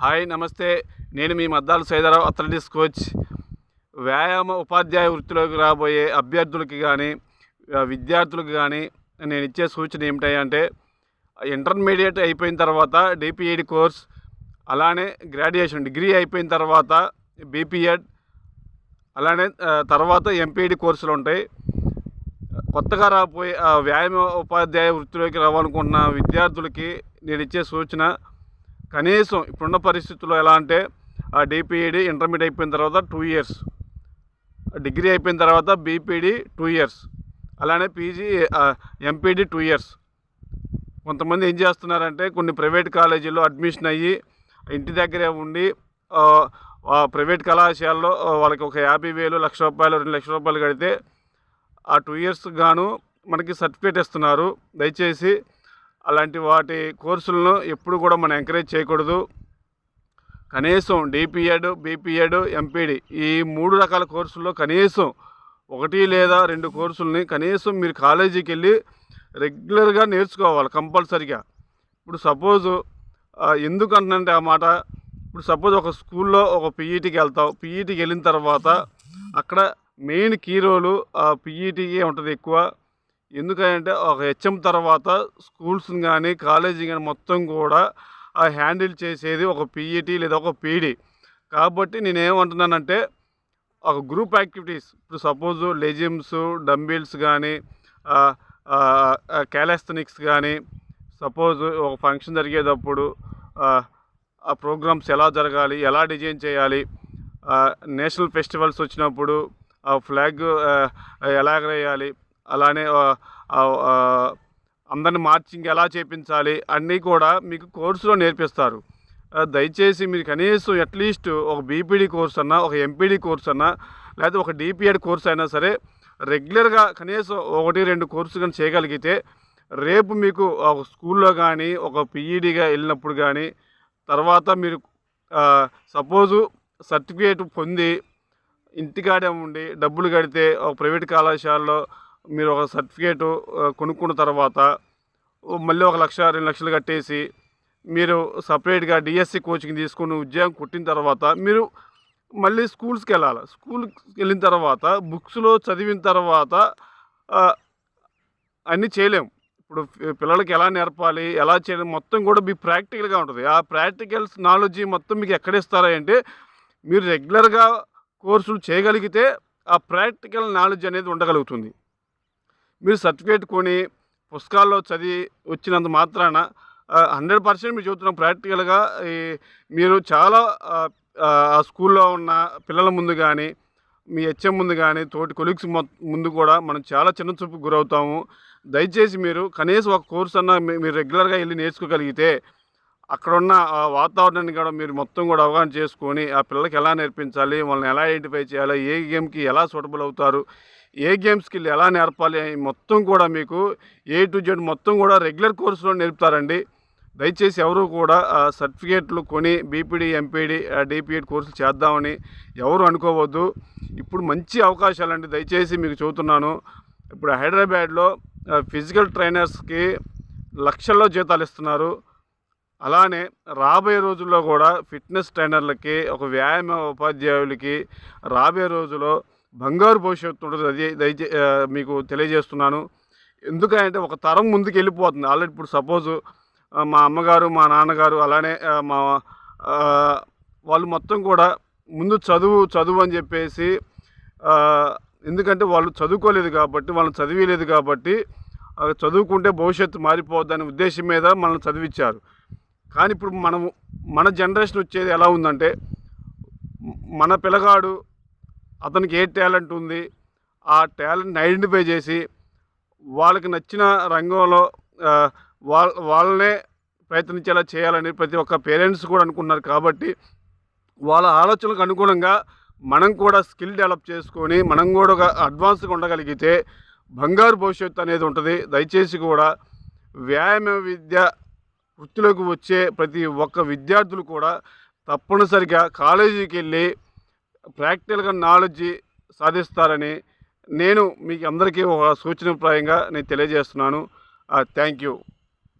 Hi నమస్తే. నేను మీ మద్దాల సైదరావు అథ్లెటిక్స్ కోచ్. వ్యాయామ ఉపాధ్యాయ వృత్తిలోకి రాబోయే అభ్యర్థులకి కానీ విద్యార్థులకు కానీ నేను ఇచ్చే సూచన ఏమిటంటే ఇంటర్మీడియట్ అయిపోయిన తర్వాత డిపిఈడి కోర్స్ అలానే గ్రాడ్యుయేషన్ డిగ్రీ అయిపోయిన తర్వాత బీపీఎడ్ అలానే తర్వాత ఎంపీఈడి కోర్సులు ఉంటాయి. కొత్తగా రాబోయే ఆ, వ్యాయామ ఉపాధ్యాయ వృత్తిలోకి రావాలనుకుంటున్న విద్యార్థులకి నేను ఇచ్చే సూచన కనీసం ఇప్పుడున్న పరిస్థితుల్లో ఎలా అంటే ఆ డిపిఈడి ఇంటర్మీడియట్ అయిపోయిన తర్వాత టూ ఇయర్స్ డిగ్రీ అయిపోయిన తర్వాత బీపీడి టూ ఇయర్స్ అలానే పీజీ ఎంపీడీ టూ ఇయర్స్ కొంతమంది ఏం చేస్తున్నారంటే కొన్ని ప్రైవేట్ కాలేజీల్లో అడ్మిషన్ అయ్యి ఇంటి దగ్గరే ఉండి ప్రైవేట్ కళాశాలలో వాళ్ళకి ఒక యాభై వేలు లక్ష రూపాయలు రెండు లక్షల రూపాయలు కడితే ఆ టూ ఇయర్స్ గాను మనకి సర్టిఫికేట్ ఇస్తున్నారు. దయచేసి అలాంటి వాటి కోర్సులను ఎప్పుడు కూడా మనం ఎంకరేజ్ చేయకూడదు. కనీసం డిపిఎడ్ బీపీఎడ్ ఎంపీడి ఈ మూడు రకాల కోర్సుల్లో కనీసం ఒకటి లేదా రెండు కోర్సుల్ని కనీసం మీరు కాలేజీకి వెళ్ళి రెగ్యులర్గా నేర్చుకోవాలి కంపల్సరిగా. ఇప్పుడు సపోజు ఎందుకు అంటున్నంటే ఆ మాట ఇప్పుడు సపోజ్ ఒక స్కూల్లో ఒక పీఈటీకి వెళ్తావు పీఈటీకి వెళ్ళిన తర్వాత అక్కడ మెయిన్ కీ రోలు ఆ ఉంటుంది ఎక్కువ. ఎందుకంటే ఒక హెచ్ఎం తర్వాత స్కూల్స్ని కానీ కాలేజీ కానీ మొత్తం కూడా ఆ హ్యాండిల్ చేసేది ఒక పీఈటీ లేదా ఒక పీడీ కాబట్టి నేను ఏమంటున్నానంటే ఒక గ్రూప్ యాక్టివిటీస్ ఇప్పుడు సపోజ్ లెజిమ్స్ డంబిల్స్ కానీ క్యాలెస్థనిక్స్ కానీ సపోజ్ ఒక ఫంక్షన్ జరిగేటప్పుడు ఆ, ప్రోగ్రామ్స్ ఎలా జరగాలి ఎలా డిజైన్ చేయాలి నేషనల్ ఫెస్టివల్స్ వచ్చినప్పుడు ఆ ఫ్లాగ్ ఎలాగ ఎలా ఎగరేయాలి అలానే అందరిని మార్చింగ్ ఎలా చేపించాలి అన్నీ కూడా మీకు కోర్సులో నేర్పిస్తారు. దయచేసి మీరు కనీసం అట్లీస్ట్ ఒక బీపీడీ కోర్స్ అన్నా ఒక ఎంపీడీ కోర్స్ అన్నా లేకపోతే ఒక డిపిఎడ్ కోర్స్ అయినా సరే రెగ్యులర్గా కనీసం ఒకటి రెండు కోర్సు కానీ చేయగలిగితే రేపు మీకు ఒక స్కూల్లో కానీ ఒక పీఈడీగా వెళ్ళినప్పుడు కానీ తర్వాత మీరు సపోజు సర్టిఫికేట్ పొంది ఇంటికాడే ఉండి డబ్బులు కడితే ఒక ప్రైవేట్ కళాశాలలో మీరు ఒక సర్టిఫికేటు కొనుక్కున్న తర్వాత మళ్ళీ ఒక లక్ష రెండు లక్షలు కట్టేసి మీరు సపరేట్గా డిఎస్సి కోచింగ్ తీసుకుని ఉద్యోగం కుట్టిన తర్వాత మీరు మళ్ళీ స్కూల్స్కి వెళ్ళాలి. స్కూల్కి వెళ్ళిన తర్వాత బుక్స్లో చదివిన తర్వాత అన్నీ చేయలేం. ఇప్పుడు పిల్లలకి ఎలా నేర్పాలి ఎలా చేయాలి మొత్తం కూడా మీ ప్రాక్టికల్గా ఉంటుంది. ఆ ప్రాక్టికల్స్ నాలెడ్జ్ మొత్తం మీకు ఎక్కడ ఇస్తారా అంటే మీరు రెగ్యులర్గా కోర్సులు చేయగలిగితే ఆ ప్రాక్టికల్ నాలెడ్జ్ అనేది ఉండగలుగుతుంది. మీరు సర్టిఫికేట్ కొని పుస్తకాల్లో చదివి వచ్చినంత మాత్రాన హండ్రెడ్ పర్సెంట్ మీరు చెబుతున్నాం ప్రాక్టికల్గా ఈ మీరు చాలా ఆ, స్కూల్లో ఉన్న పిల్లల ముందు కానీ మీ హెచ్ఎం ముందు కానీ తోటి కొలీగ్స్ ముందు కూడా మనం చాలా చిన్న చూపు గురవుతాము. దయచేసి మీరు కనీసం ఒక కోర్స్ అన్న మీ- మీరు రెగ్యులర్గా వెళ్ళి నేర్చుకోగలిగితే అక్కడ ఉన్న వాతావరణాన్ని కూడా మీరు మొత్తం కూడా అవగాహన చేసుకొని ఆ పిల్లలకి ఎలా నేర్పించాలి వాళ్ళని ఎలా ఐడెంటిఫై చేయాలి ఏ గేమ్కి ఎలా సూటబుల్ అవుతారు ఏ గేమ్స్కి ఎలా నేర్పాలి అని మొత్తం కూడా మీకు ఏ టు జెడ్ మొత్తం కూడా రెగ్యులర్ కోర్సులో నేర్పుతారండి. దయచేసి ఎవరు కూడా సర్టిఫికేట్లు కొని బీపీడీ ఎంపీడీ డిపిఎడ్ కోర్సులు చేద్దామని ఎవరు అనుకోవద్దు. ఇప్పుడు మంచి అవకాశాలండి. దయచేసి మీకు చెబుతున్నాను. ఇప్పుడు హైదరాబాద్లో ఫిజికల్ ట్రైనర్స్కి లక్షల్లో జీతాలు ఇస్తున్నారు. అలానే రాబోయే రోజుల్లో కూడా ఫిట్నెస్ ట్రైనర్లకి ఒక వ్యాయామ ఉపాధ్యాయులకి రాబోయే రోజుల్లో బంగారు భవిష్యత్తు ఉంటుంది. అది దయచే మీకు తెలియజేస్తున్నాను. ఎందుకంటే ఒక తరం ముందుకు వెళ్ళిపోతుంది ఆల్రెడీ ఇప్పుడు సపోజు మా అమ్మగారు మా నాన్నగారు అలానే మా వాళ్ళు మొత్తం కూడా ముందు చదువు చదువు అని చెప్పేసి ఎందుకంటే వాళ్ళు చదువుకోలేదు కాబట్టి వాళ్ళని చదివలేదు కాబట్టి చదువుకుంటే భవిష్యత్తు మారిపోద్దనే ఉద్దేశం మీద మనల్ని చదివించారు కానీ ఇప్పుడు మనము మన జనరేషన్ వచ్చేది ఎలా ఉందంటే మన పిల్లగాడు అతనికి ఏ టాలెంట్ ఉంది ఆ టాలెంట్ని ఐడెంటిఫై చేసి వాళ్ళకి నచ్చిన రంగంలో వాళ్ళ వాళ్ళనే ప్రయత్నించేలా చేయాలని ప్రతి ఒక్క పేరెంట్స్ కూడా అనుకున్నారు కాబట్టి వాళ్ళ ఆలోచనలకు అనుగుణంగా మనం కూడా స్కిల్ డెవలప్ చేసుకొని మనం కూడా ఒక అడ్వాన్స్గా ఉండగలిగితే బంగారు భవిష్యత్తు అనేది ఉంటుంది. దయచేసి కూడా వ్యాయామ విద్య వృత్తిలోకి వచ్చే ప్రతి ఒక్క విద్యార్థులు కూడా తప్పనిసరిగా కాలేజీకి వెళ్ళి ప్రాక్టికల్గా నాలెడ్జ్ సాధిస్తారని నేను మీకు అందరికీ ఒక సూచనప్రాయంగా నేను తెలియజేస్తున్నాను. Thank you